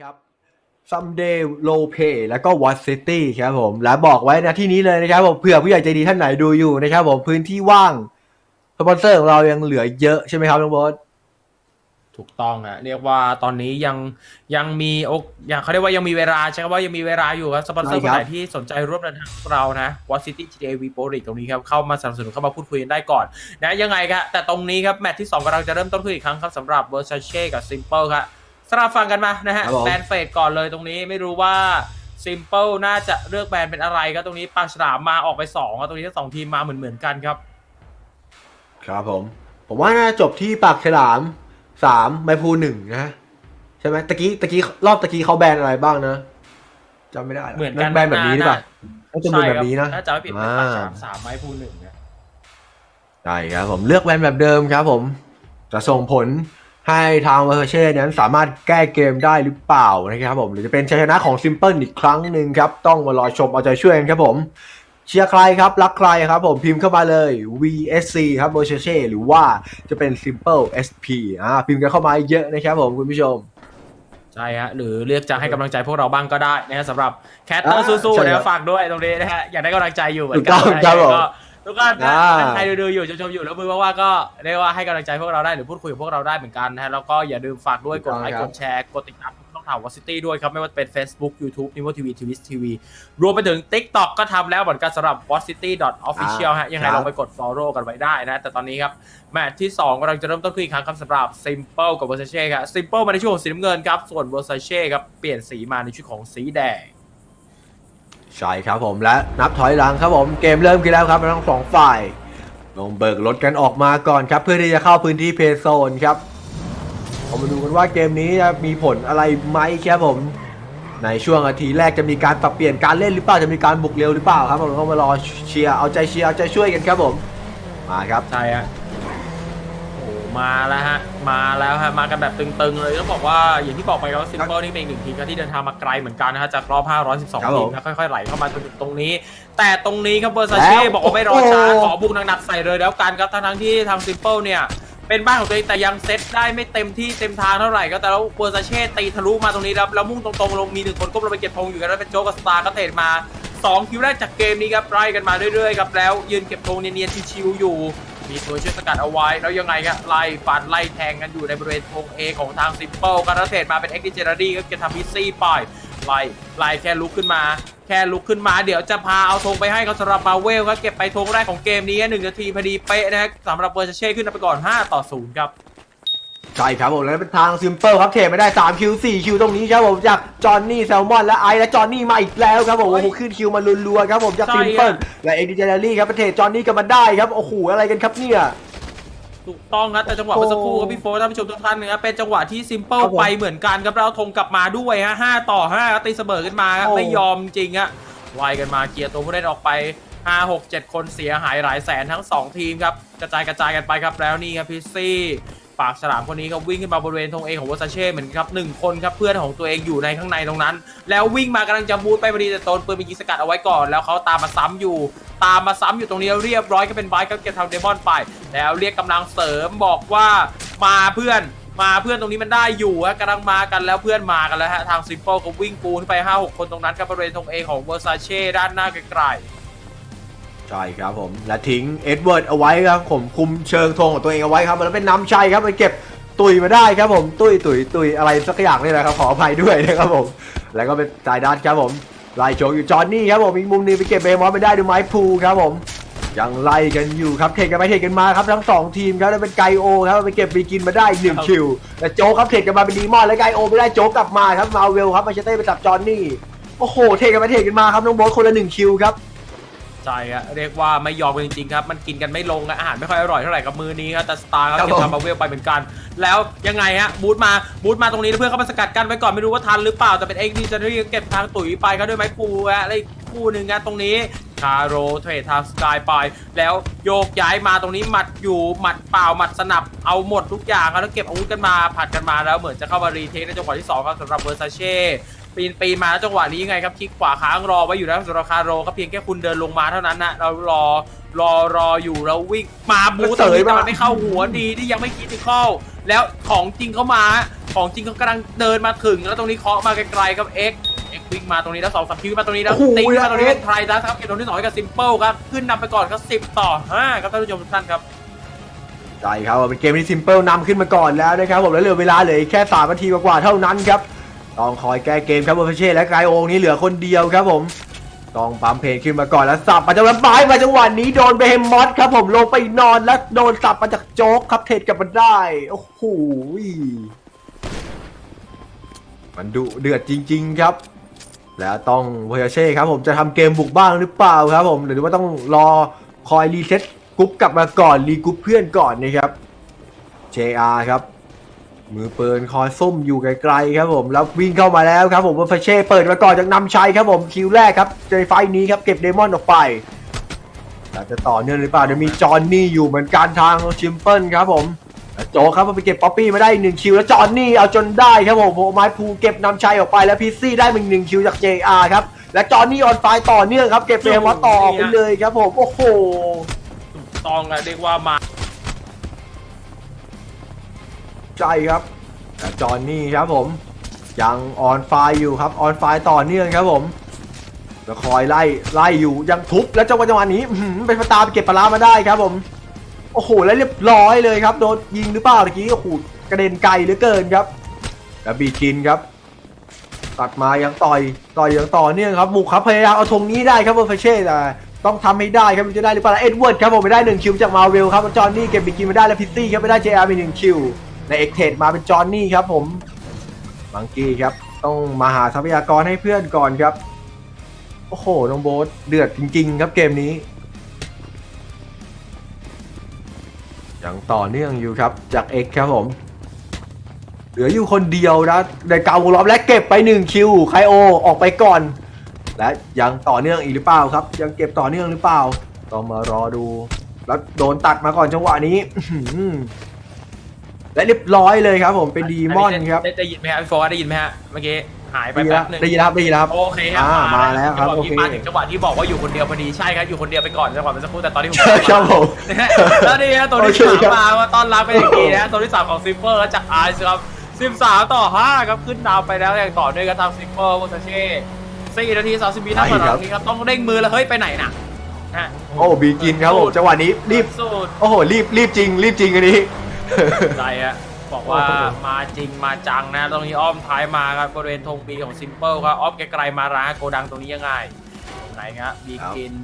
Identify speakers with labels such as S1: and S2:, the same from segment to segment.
S1: ครับ Someday Low Pay แล้วก็ What City ครับผม และบอกไว้นะที่นี้เลยนะครับผมเผื่อผู้ใหญ่ใจดีท่านไหนดูอยู่นะครับผมพื้นที่ว่างสปอนเซอร์ของเรายังเหลือเยอะใช่ไหมครับน้องโบอส
S2: ถูกต้องฮะเรียกว่าตอนนี้ยังยังมีโอกยังเขาเรียกว่ายังมีเวลาใช่ครับว่ายังมีเวลาอยู่ครับสปอนเซอร์คนไหนที่สนใจร่วมเดินทางกับเรานะวอ t ซิตี้ GTA V Pro League ตรงนี้ครับเข้ามาสนับสนุนเข้ามาพูดคุยกันได้ก่อนนะยังไงครับแต่ตรงนี้ครับแมตช์ที่2กำลังจะเริ่มต้นขึ้นอีกครั้งครับสำหรับ Versace กับ Simple ครับ สลับฟังกันมานะฮะ
S1: ครับผม
S2: แบนเฟดก่อนเลยตรงนี้ไม่รู้ว่า Simple น่าจะเลือกแบนเป็นอะไรครับตรงนี้ปาฉลามมาออกไป2ครับตรงนี้ทั้งสองทีมมาเหมือนเหมือนๆกันครับ
S1: ครับผม ผมว่าน่าจะจบที่ปากฉลามสามไมพูหนึ่งนะ ใช่ไหมตะกี้ตะกี้รอบตะกี้เขาแบนอะไรบ้างนะจำไม่ได้ะ
S2: เหมือนกัน
S1: แบนแบบนี้หรือเปล่าน่าจะเป็นแบบนี้นะ
S2: ใช่ครับถ้าจะไม่ผิดเป็นปาฉลาม
S1: อ่า
S2: สามไม้ภูหนึ่งนะ
S1: ใช่ครับผมเลือกแบนแบบเดิมครับผม จะส่งผล ให้ทางเวอร์เช่นั้นสามารถแก้เกมได้หรือเปล่านะครับผมหรือจะเป็นชัยชนะของซิมเปิลอีกครั้งหนึ่งครับ ต้องมารอชมเอาใจช่วยกันครับผม เชียร์ใครครับ รักใครครับผมพิมพ์เข้ามาเลย VSC ครับเวอร์เช่หรือว่าจะเป็น Simple SP อ่าพิมพ์กันเข้ามาเยอะนะครับผมคุณผู้ชม
S2: ใช่ฮะหรือเรียกจะให้กำลังใจพวกเราบ้างก็ได้นะฮะสำหรับแคทเตอร์
S1: อ่า
S2: สู้
S1: ใช่
S2: ๆ
S1: ครั
S2: นะ
S1: บ
S2: ฝากด้วยตรงนี้นะฮะอยากได้กำลังใจอยู่เหมือน
S1: ถู
S2: กั
S1: กต้องครับผม
S2: ก็ ทุกคนนะ
S1: อ่า
S2: ถ้าใครดูๆอยู่ชมๆอยู่แล้วมือว่างๆก็เรียกว่าให้กำลังใจพวกเราได้หรือพูดคุยกับพวกเราได้เหมือนกันนะฮะแล้วก็อย่าลืมฝากด้วยกดไลค์กดแชร์กดติดตามช่องทางวอซิตี้ด้วยครับ ไม่ว่าจะเป็น Facebook YouTube n i v o TV Twitch TV รวมไปถึง TikTok ก็ทำแล้วเหมือนกันสำหรับ w a t c i t y Official ฮะยังไง
S1: ครับ
S2: ลองไปกด follow กันไว้ได้นะ แต่ตอนนี้ครับ แมตช์ที่ 2กำลังจะเริ่มต้นขึ้นอีกครั้งครับสำหรับ Simple กับ Versace ครับ Simple มาในชุดของสีน้ำเงินครับส่วน Versace ครับเปลี่ยนสีมาในชุดของสีแดง
S1: ใช่ครับผมและนับถอยหลังครับผมเกมเริ่มขึ้นแล้วครับทั้งสองฝ่ายลงเบิกรถกันออกมาก่อนครับ เพื่อที่จะเข้าพื้นที่เพย์โซนครับเรามาดูกันว่าเกมนี้จะมีผลอะไรไหมครับผม ในช่วงนาทีแรกจะมีการปรับเปลี่ยนการเล่นหรือเปล่าจะมีการบุกเร็วหรือเปล่าครับผมต้องมารอเชียร์เอาใจเชียร์เอาใจช่วยกันครับผมมาครับ
S2: ใช่ฮะ มาแล้วฮะ มาแล้วฮะ มากันแบบตึงๆเลยต้องบอกว่าอย่างที่บอกไปครับว่า Simple นี่เป็นอีกหนึ่งทีมครับที่เดินทางมาไกลเหมือนกันนะฮะจากรอบ
S1: ครับ
S2: 512
S1: ผม
S2: ทีมนะค่อยๆ ไหลเข้ามาจนถึงตรงนี้ แต่ตรงนี้ครับ Versace
S1: แล้ว
S2: บอกว่าไม่รอช้า
S1: โอ้โห
S2: ขอบุกหนักๆใส่เลยแล้วกันครับทั้งๆที่ทาง Simple เนี่ยเป็นบ้านของตัวเองแต่ยังเซตได้ไม่เต็มที่เต็มทางเท่าไหร่ก็แต่แล้วเวอร์ซาเช่ตีทะลุมาตรงนี้ครับแล้วมุ่งตรงๆลงมีหนึ่งคนก้มลงไปเก็บธงอยู่กันแล้วเป็นโจ๊กกับสตาร์ก็เทรดมา2คิวแรกจากเกมนี้ครับไล่กันมาเรื่อยๆครับแล้วยืนเก็บธงเนียนๆชิวๆอยู่ มีตัวช่วยสกัดเอาไว้ แล้วยังไงครับไล่ฟันไล่แทงกันอยู่ในบริเวณธงเอของทางซิมเปิลการเทรดมาเป็นเอ็กซ์ดิเจอร์ดี้ก็เก็บทำพิซซี่ไปไล่ไล่แค่ลุกขึ้นมา แค่ลุกขึ้นมา เดี๋ยวจะพาเอาธงไปให้เขาสำหรับมาเวลครับเก็บไปธงแรกของเกมนี้หนึ่งนาทีพอดีเป๊ะนะครับสำหรับเวอร์ชเช่ขึ้นไปก่อน 5 ต่อ 0 ครับ
S1: ใช่ครับผมแล้วเป็นทางซิมเปิลครับเทไม่ได้3คิว4คิวตรงนี้ครับผมจากจอห์นนี่แซลมอนและไอซ์และจอห์นนี่มาอีกแล้วครับผม
S2: โอ้
S1: โอ้
S2: ย
S1: โหขึ้นคิวมารัวๆครับผมจาก
S2: ใช่
S1: ซิมเปิล
S2: อะ
S1: และเอ็กดิเจอรี่ครับเป็นเทจอห์นนี่กันมาได้ครับโอ้โหอะไรกันครับเนี่ย
S2: ถูกต้องครับแต่จังหวะเมื่อสักครู่ครับพี่โฟร์ท่านผู้ชมทุกท่านนะครับเป็นจังหวะที่ซิมเปิล
S1: ครับผม
S2: ไปเหมือนกันครับแล้วเอาธงกลับมาด้วยฮะ5ต่อ5ครับตีเสมอกันมาครับ
S1: โอ้
S2: ไม่ยอมจริงฮะไล่กันมาเคลียร์ตัวผู้เล่นออกไป5 6 7 คนเสียหายหลายแสนทั้ง 2 ทีมครับ กระจายกระจายกันไปครับแล้วนี่ครับพิซซี่ ปากฉลามคนนี้ครับวิ่งขึ้นมาบริเวณธงเอของวอซาเช่เหมือนครับหนึ่งคนครับเพื่อนของตัวเองอยู่ในข้างในตรงนั้น แล้ววิ่งมากำลังจะบูทไปพอดีแต่โดนปืนไปยิงสกัดเอาไว้ก่อน แล้วเขาตามมาซ้ำอยู่ ตามมาซ้ำอยู่ตรงนี้เรียบร้อยก็เป็นไบค์ก็เก็บทางเดมอนไป แล้วเรียกกำลังเสริมบอกว่ามาเพื่อนมาเพื่อนตรงนี้มันได้อยู่ฮะกำลังมากันแล้วเพื่อนมากันแล้วฮะทางซิมเปิลก็วิ่งปูนไป 5-6 คนตรงนั้นกับบริเวณธงเอของเวอร์ซาเช่ด้านหน้าไกล
S1: ใช่ครับผม และทิ้งเอ็ดเวิร์ดเอาไว้ครับผมคุมเชิงธงของตัวเองเอาไว้ครับแล้วเป็นน้ำชัยครับไปเก็บตุยมาได้ครับผมตุยตุยตุยอะไรสักอย่างนี่แหละครับขออภัยด้วยนะครับผม แล้วก็เป็นสายด้านครับผมไล่โจกอยู่จอห์นนี่ครับผมอีกมุมหนึงไปเก็บเบมอสไม่ได้ดูไม้พูครับผมยังไล่กันอยู่ครับเทรดกันไปเทรดกันมาครับทั้งสองทีมครับแล้วเป็นไกโอครับไปเก็บบีกินมาได้อีกหนึ่งคิวแต่โจ๊กครับเทรดกันมาเป็นดีมอนแล้วไกโอไม่ได้โจ๊กกลับมาครับมาเวลครับมาเชเต้ไปจับจอห์นนี่โอ้โหเทรดกันไปเทรดกันมาครับน้องโบ๊ทคนละหนึ่งคิวครับ
S2: ๆ ใช่ฮะเรียกว่าไม่ยอมกันจริงๆครับ มันกินกันไม่ลงอะอาหารไม่ค่อยอร่อยเท่าไหร่กับมือนี้ครับแต่สตาร์ครับ
S1: ครับ
S2: เก็บ
S1: ผม
S2: ทำมาเวลไปเหมือนกัน แล้วยังไงฮะบูทมาบูทมาตรงนี้แล้วเพื่อนเข้ามาสกัดกันไว้ก่อนไม่รู้ว่าทันหรือเปล่าแต่เป็นเอ็กซ์ดีจะเก็บทางตุ๋ยไปครับด้วยไม้ปูฮะแล้วอีกคู่หนึ่งฮะตรงนี้คาโรเทรดทางสกายไป แล้วโยกย้ายมาตรงนี้หมัดอยู่หมัดเปล่าหมัดสนับเอาหมดทุกอย่างครับแล้วเก็บอาวุธกันมาผัดกันมาแล้วเหมือนจะเข้ามารีเทคในจังหวะที่สองครับสำหรับเวอร์ซาเช่ ปีนปีนมาแล้วจังหวะนี้ยังไงครับคลิกขวาค้างรอไว้อยู่แล้วสำหรับคาโรครับเพียงแค่คุณเดินลงมาเท่านั้นนะเรารอรอรออยู่แล้ววิ่งมาบูตรงนี้แต่มันไม่เข้าหัวดีที่ยังไม่คิดถึงเข้า แล้วของจริงเข้ามา ของจริงเขากำลังเดินมาถึง แล้วตรงนี้เคาะมาไกลๆครับเอ็กเอ็กวิ่งมาตรงนี้แล้วสองสามคิวมาตรงนี้แล้ว
S1: โอ้โห
S2: ติ๊กมาตรงนี้
S1: เอ็
S2: เป็
S1: ก
S2: นไทรดัสครับเก็บตรงที่สองให้กับซิมเปิลครับขึ้นนำไปก่อนครับสิบต่อห้าครับท่านผู้ชมทุกท่านครับ
S1: ใช่ครับเป็นเกมที่ซิมเปิลนำขึ้นมาก่อนแล้วนะครับผมแล้วเหลือเวลาเหลืออีกแค่3นาทีกว่าๆเท่านั้นครับ ต้องคอยแก้เกมครับเวอร์เช่และไกโองนี้เหลือคนเดียวครับผมต้องปั๊มเพลงขึ้นมาก่อนแล้วสับมาจังหวะไม้มาจังหวะนี้โดนเบมมอสครับผมลงไปนอนแล้วโดนสับมาจากโจ๊กครับเทรดกลับมาได้โอ้โหมันดุเดือดจริง ๆ ครับ แล้วต้องเวอร์เช่ครับผมจะทำเกมบุกบ้างหรือเปล่าครับผมหรือว่าต้องรอคอยรีเซ็ตกรุ๊ปกลับมาก่อนรีกรุ๊ปเพื่อนก่อนนะครับ JR ครับ มือเปืนคอยซุ่มอยู่ไกลๆครับผมแล้ววิ่งเข้ามาแล้วครับผมเวอร์เช่เปิดมาก่อนจากนำชัยครับผมคิวแรกครับในไฟนี้ครับเก็บเดมอนออกไปแต่จะต่อเนื่องหรือเปล่าเดี๋ยวมีจอห์นนี่อยู่เหมือนกันทางชิมเปิลครับผมโจครับไปเก็บป๊อปปี้มาได้หนึ่งคิวแล้วจอห์นนี่เอาจนได้ครับผมโอ้ไม้ภูเก็บนำชัยออกไปแล้วพีซี่ได้มาอีกหนึ่งคิวจาก JR ครับและจอห์นนี่ออนไฟต่อเนื่องครับเก็บเบมอสต่อออกไปเลยครับผมโอ้โห
S2: ต้องอะเรียกว่ามา
S1: ใช่ครับจอห์นนี่ครับผม ยังออนไฟอยู่ครับออนไฟต่อเนื่องครับผมแล้วคอยไล่ไล่อยู่ยังทุบแล้วจังหวะจังหวะนี้เป็นปตาไปเก็บปลามาได้ครับผมโอ้โหแล้วเรียบร้อยเลยครับโดนยิงหรือเปล่าตะกี้โอ้โหกระเด็นไกลเหลือเกินครับแล้วบีกินครับตัดมายังต่อยต่อยยังต่อเนื่องครับบุกครับพยายามเอาธงนี้ได้ครับเวอร์เฟเช่แต่ต้องทำให้ได้ครับจะได้หรือเปล่าเอ็ดเวิร์ดครับผมไปได้หนึ่งคิวจากมาเวลครับจอห์นนี่เก็บบีกินมาได้แล้วพิตตี้ครับไปได้เจอาร์ไปหนึ่งคิว ในเอกเทดมาเป็นจอห์นนี่ครับผมบังกี้ครับ ต้องมาหาทรัพยากรให้เพื่อนก่อนครับ โอ้โห น้องโบ๊ทเดือดจริง ๆ ครับเกมนี้ยังต่อเนื่องอยู่ครับจากเอกครับผม เหลืออยู่คนเดียวนะในกาวล้อมและเก็บไป1คิวไคโอออกไปก่อน และยังต่อเนื่องอีกหรือเปล่าครับ ยังเก็บต่อเนื่องหรือเปล่า ต้องมารอดู แล้วโดนตัดมาก่อนจังหวะนี้ และเรียบร้อยเลยครับผมเป็นดีมอนครับ
S2: ได้ได้ยินไหมฮะพี่โฟร์ได้ยินไหมฮะเมื่อกี้หายไป
S1: ได้ยิน
S2: แป๊
S1: แล้
S2: บ
S1: ว
S2: หนึง
S1: ได้ยินแล้วครับได้ยินแล้วครับ
S2: โอเคครับ
S1: อ่ามาแล้วครับ
S2: จังหะ
S1: โอเค
S2: ที่มาถึงจังหวะที่บอกว่าอยู่คนเดียวพอดีใช่ครับอยู่คนเดียวไปก่อนจังหวะเมื่อสักครู่แต่ตอนนี้ผม
S1: ครับผม
S2: นะฮะแล้วนี่ฮะตัวที่
S1: โอเค
S2: สาม
S1: ครับ
S2: มามาต้อนรับเป็นอย่างดีนะฮะตัวที่สามของซิมเปอร์จากไอซ์ครับสิบสามต่อห้าครับขึ้นนำไปแล้วอย่างต่อเนื่องกับทางซิมเปอร์โมซาเช่สี่นาทีสามสิบวินาทีหลังนี้ครับต้องเร่งมือแล้วเฮ้ยไปไหนน่ะฮะ
S1: โอ้บีกินครับผมจังหวะนี้รีบ
S2: สุด
S1: โอ้โหรีบรีบจริงรีบจริงอันนี้
S2: ใจอะบอกว่า
S1: โอ้โห
S2: มาจริงมาจังนะ ตรงนี้อ้อมท้ายมาครับบริเวณธงบีของซิมเปิลครับอ้อมไกลๆมาร้านโกดังตรงนี้ยังไงไหนครับบีกิน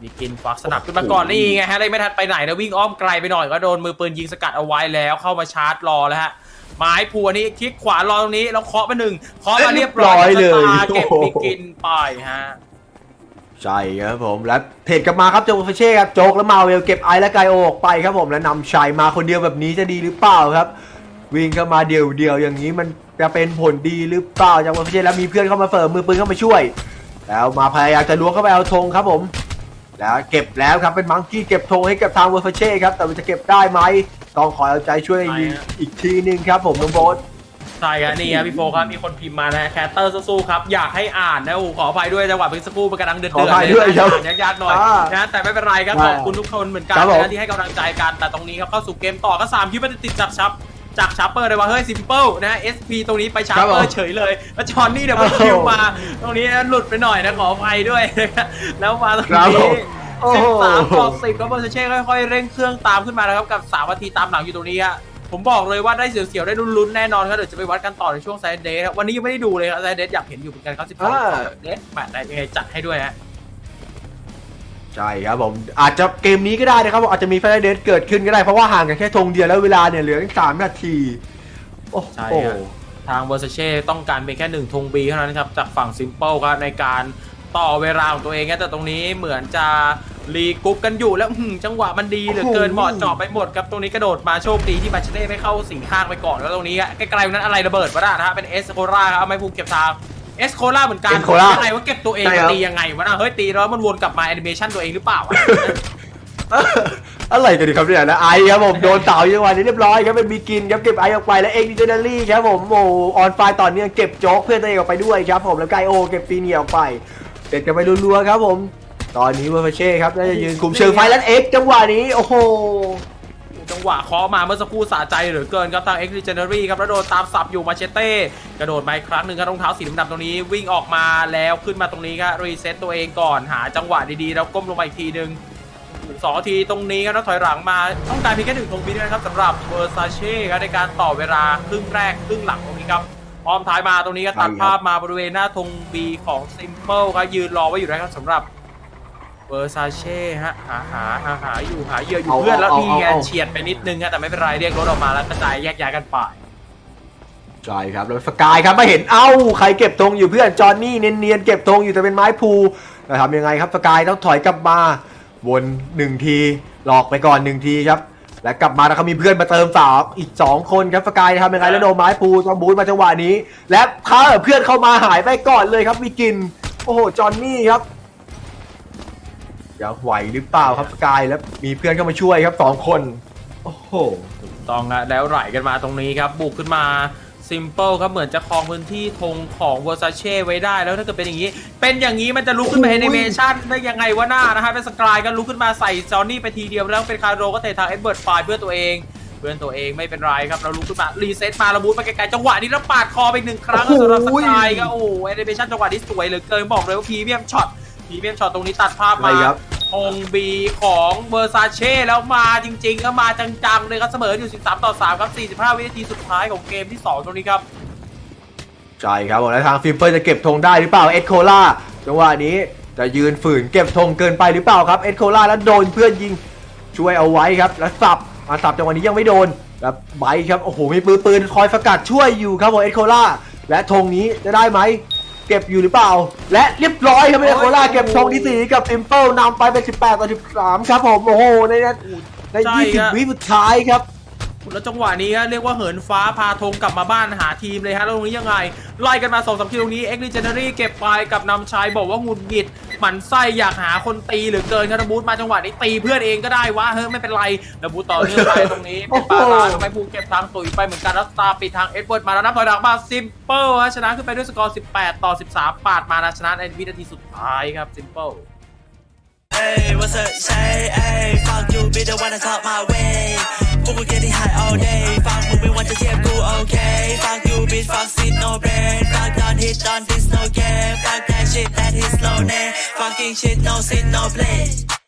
S2: บีกินฟักสนับขึ้นมาก่อนนี่ไงฮะเลยไม่ทันไปไหนนะวิ่งอ้อมไกลไปหน่อยก็โดนมือปืนยิงสกัดเอาไว้แล้วเข้ามาชาร์จรอแล้วฮะไม้พัวนี้คลิกขวารอตรงนี้แล้วเคาะมาหนึ่งเคาะมาเรียบร้อย
S1: เรียบร้อยเลย
S2: สตาร์เก็บ
S1: โอ้โห
S2: บีกินไปฮะ
S1: ใช่ครับผมและเทรดกลับมาครับโจกเช่ครับโจกแล้วมาเวลเก็บไอซ์และไกโอออกไปครับผมและนำชัยมาคนเดียวแบบนี้จะดีหรือเปล่าครับ วิ่งเข้ามาเดียวเดียวๆอย่างนี้มันจะเป็นผลดีหรือเปล่าจากเวอร์เช่แล้วมีเพื่อนเข้ามาเสริมมือปืนเข้ามาช่วย แล้วมาพยายามจะล้วงเข้าไปเอาธงครับผม แล้วเก็บแล้วครับเป็นมังกี้เก็บธงให้กับทางเวอร์เช่ครับแต่มันจะเก็บได้ไหมต้องขอเอาใจช่วยยิงอีกทีหนึงครับผมน้องโบ๊ท
S2: ใช่ครับนี่ครับพี่โฟครับมีคนพิมพ์มานะแคตเตอร์สู้ๆครับอยากให้อ่านนะโอ้โหขออภัยด้วยจังหวะเพิ่งสักครู่มันกำลังเดือด
S1: ขอ
S2: ๆ
S1: อภัย
S2: เล
S1: ด้วย
S2: ย
S1: ครับ
S2: อ่านยากๆหน่อย
S1: อ่า
S2: นะแต่ไม่เป็นไรครับ
S1: ได้
S2: ขอบคุณทุกคนเหมือนกัน
S1: ครับผม
S2: นะที่ให้กำลังใจกันแต่ตรงนี้ครับเข้าสู่เกมต่อก็สามคิวมันติดจากชับจากชัปเปอร์เลยว่าเฮ้ยซิมเปิลนะ SP ตรงนี้ไปชัป
S1: ครับ
S2: เป
S1: ผ
S2: อ
S1: ม
S2: ร์เฉยเลยแล้วจอห์นนี่เดี๋ยวไป
S1: โอ้โห
S2: คิวมา ตรงนี้หลุดไปหน่อยนะขออภัยด้วยนะครับแล้วมาตรง
S1: ครับผ
S2: นี้
S1: ม โอ้
S2: สิ
S1: โห
S2: บสามต่อสิบครับเบอร์เซเช่ค่อยๆ เร่งเครื่องตามขึ้นมานะครับกับสามนาทีตามหลังอยู่ตรงนี้ฮะ ผมบอกเลยว่าได้เสียวๆได้ลุ้นๆแน่นอนครับเดี๋ยวจะไปวัดกันต่อในช่วงไซเดย์ครับวันนี้ยังไม่ได้ดูเลยครับไซเดย์อยากเห็นอยู่เหมือนกันครับสิบสอง
S1: อ่า
S2: เดย์แมตช์ไหนยังไงจัดให้ด้วยฮะ
S1: ใช่ครับผมอาจจะเกมนี้ก็ได้นะครับผมอาจจะมีแฟนเดสเกิดขึ้นก็ได้เพราะว่าห่างกันแค่ธงเดียวแล้วเวลาเนี่ยเหลืออีกสามนาที โอ้
S2: ใช่
S1: โห
S2: ครับทางเวอร์ซเช่ต้องการเป็นแค่หนึ่งธงบีเท่านั้นครับจากฝั่งซิมเปิลครับในการต่อเวลาของตัวเองครับแต่ตรงนี้เหมือนจะ รีกรุ๊ปกันอยู่แล้วอื้อหือจังหวะมันดีเหลือเกิน
S1: โอ้โห
S2: เหมาะเจาะไปหมดครับตรงนี้กระโดดมาโชคดีที่บัชเน่ไม่เข้าสิงข้างไปก่อนแล้วตรงนี้ฮะใกล้ๆนั้นอะไรระเบิดวะนะฮะเป็นเอสโคราครับเอาไม่ภูมิเก็บทางเอสโคราเหมือนกัน
S1: เป็นโครา
S2: อะไรว่าเก็บตัวเอง
S1: ใช่ครับ
S2: ตียังไงวะนะเฮ้ยตีแล้วมันวนกลับมาแอนิเมชันตัวเองหรือเปล่าวะ
S1: อะไรกันดีครับเนี่ยนะไอครับผมโดนเต่าจังหวะนี้เรียบร้อยครับเป็นบีกินครับเก็บไอออกไปแล้วเอ็กดิเจเนอรี่ครับผมโอ้ออนไฟต่อเนื่องเก็บโจ๊กเพื่อนตัวเองออกไปด้วยครับผมแล้วไกโอเก็บฟีเนียออกไปเด็ดกันไปรัวๆครับผม ตอนนี้เวอร์เช่ครับน่าจะยืนคุมเชิงไฟแล้วเอ็กจังหวะนี้โอ้โห
S2: ไปจังหวะเคาะมาเมื่อสักครู่สะใจเหลือเกินครับทาง X Legendary ครับแล้วโดนตามสับอยู่มาเชเต้กระโดดมาอีกครั้งหนึ่งครับรองเท้าสีดำๆตรงนี้วิ่งออกมาแล้วขึ้นมาตรงนี้ครับรีเซ็ตตัวเองก่อนหาจังหวะดีๆแล้วก้มลงมาอีกทีหนึ่งสองนาทีตรงนี้ครับแล้วถอยหลังมาต้องการเพียงแค่หนึ่งธงบินนะครับสำหรับเวอร์ซาเช่ครับในการต่อเวลาครึ่งแรกครึ่งหลังตรงนี้ครับพร้อมท้ายมาตรงนี้ก็ตัด
S1: ใช่ครับ
S2: ภาพมาบริเวณหน้าธงบีของ Simple ครับยืนรอไว้อยู่นะครับสำหรับ เวอร์ซาเช่ฮะหาหาหาหาอยู่หาเหยื่ออยู่
S1: เอา
S2: เพื่อนแล้ว
S1: เอา
S2: นี่ไง
S1: เอาเอา
S2: เฉียดไปนิดนึงฮะแต่ไม่เป็นไรเรียกรถออกมาแล้วกระจายแยกย้ายกันไป
S1: ใช่ครับแล้วสกายครับมาเห็นเอ้าใครเก็บธงอยู่เพื่อนจอห์นนี่เนียนๆเก็บธงอยู่แต่เป็นไม้พูแต่ทำยังไงครับสกายต้องถอยกลับมาวนหนึ่งทีหลอกไปก่อนหนึ่งทีครับและกลับมาแล้วเขามีเพื่อนมาเติมสามอีกสองคนครับสกายทำยังไงแล้วโดนไม้พูจอมบูนมาจังหวะนี้ และเขาเพื่อนเข้ามาหายไปก่อนเลยครับมีกิน โอ้โหจอห์นนี่ครับ จะไหวหรือเปล่าครับสกายแล้วมีเพื่อนเข้ามาช่วยครับสองคน โอ้โห
S2: ต้องอะแล้วไหลกันมาตรงนี้ครับ บุกขึ้นมาซิมเปิลครับเหมือนจะครองพื้นที่ธงของเวอร์ซาเช่ไว้ได้แล้วถ้าเกิดเป็นอย่างนี้ เป็นอย่างนี้มันจะลุกขึ้นมา
S1: โอ้
S2: แอยนิเมชันได้ยังไงวะหน้านะฮะเป็นสกายก็ลุกขึ้นมาใส่จอห์นนี่ไปทีเดียวแล้วเป็นคาร์โรก็เตะทางเอ็ดเบิร์ดไฟเพื่อตัวเองเพื่อนตัวเองไม่เป็นไรครับเราลุกขึ้นมารีเซ็ตมาระบูทมาไกลๆจังหวะนี้แล้วปาดคอไปอีกหนึ่งครั้ง
S1: โอ้โห
S2: สำหรับสกายก็โอ้โหแอนิเมชันจังหวะนี้สวยเหลือเกินบอกเลยว่าพรีเมียมช็อตพรีเมียมช็อตตรงนี้ตัดภาพ
S1: อะไร
S2: มา
S1: ครับ
S2: องบีของเวอร์ซาเช่แล้วมาจริงๆก็มาจังๆเลยครับเสมออยู่ 13 ต่อ 3 ครับ 45 วินาทีสุดท้ายของเกมที่ 2 ตรงนี้ครับ
S1: ใช่ครับแล้วทางฟิล์มเปอร์จะเก็บธงได้หรือเปล่าเอ็ดโคล่าจังหวะนี้จะยืนฝืนเก็บธงเกินไปหรือเปล่าครับเอ็ดโคล่าแล้วโดนเพื่อนยิงช่วยเอาไว้ครับแล้วสับมาสับจังหวะนี้ยังไม่โดนแล้วไบค์ครับโอ้โหมีปืนปืนคอยสกัดช่วยอยู่ครับผมเอ็ดโคล่าและธงนี้จะได้ไหม เก็บอยู่หรือเปล่า และเรียบร้อยครับเอ็ดโคล่าเก็บธงที่สี่กับฟิล์มเปิลนำไปเป็น 18 ต่อ 13 ครับผมโอ้โหในนั้นใน
S2: ใช่ครับ
S1: 20 วิสุดท้ายครับ
S2: แล้วจังหวะนี้ฮะเรียกว่าเหินฟ้าพาธงกลับมาบ้านหาทีมเลยฮะแล้วตรงนี้ยังไง ไล่กันมา2อสทีตรงนี้เอ็กซ์เจเนอรี่เก็บไปกับนำชัยบอกว่าหงุดหงิด หมันไส้อยากหาคนตีเหลือเกินครับบูธมาจังหวะนี้ตีเพื่อนเองก็ได้วะเฮ้ยไม่เป็นไรแล้วบูธต่อเนื่องไปตรงนี้เป็นปาลาทำไมภูเก็บทางตุ๋ยไปเหมือนกันแล้วสตาร์ปิดทางเอ็ดเวิร์ดมาแล้วนับถอยหลังมาซิมเปิลฮะชนะขึ้นไปด้วยสกอร์18 ต่อ 13 ปาดมานะชนะในวินาทีสุดท้ายครับซิมเปิล
S3: Hey, what's up, say, hey, fuck you, be the one to talk my way. พวกกู getting high all day ฟังมึงไม่วันจะเทียบกู okay fuck you bitch fuck shit no brain fuck don't hit on this no game fuck that shit that is no name fucking shit no sin no play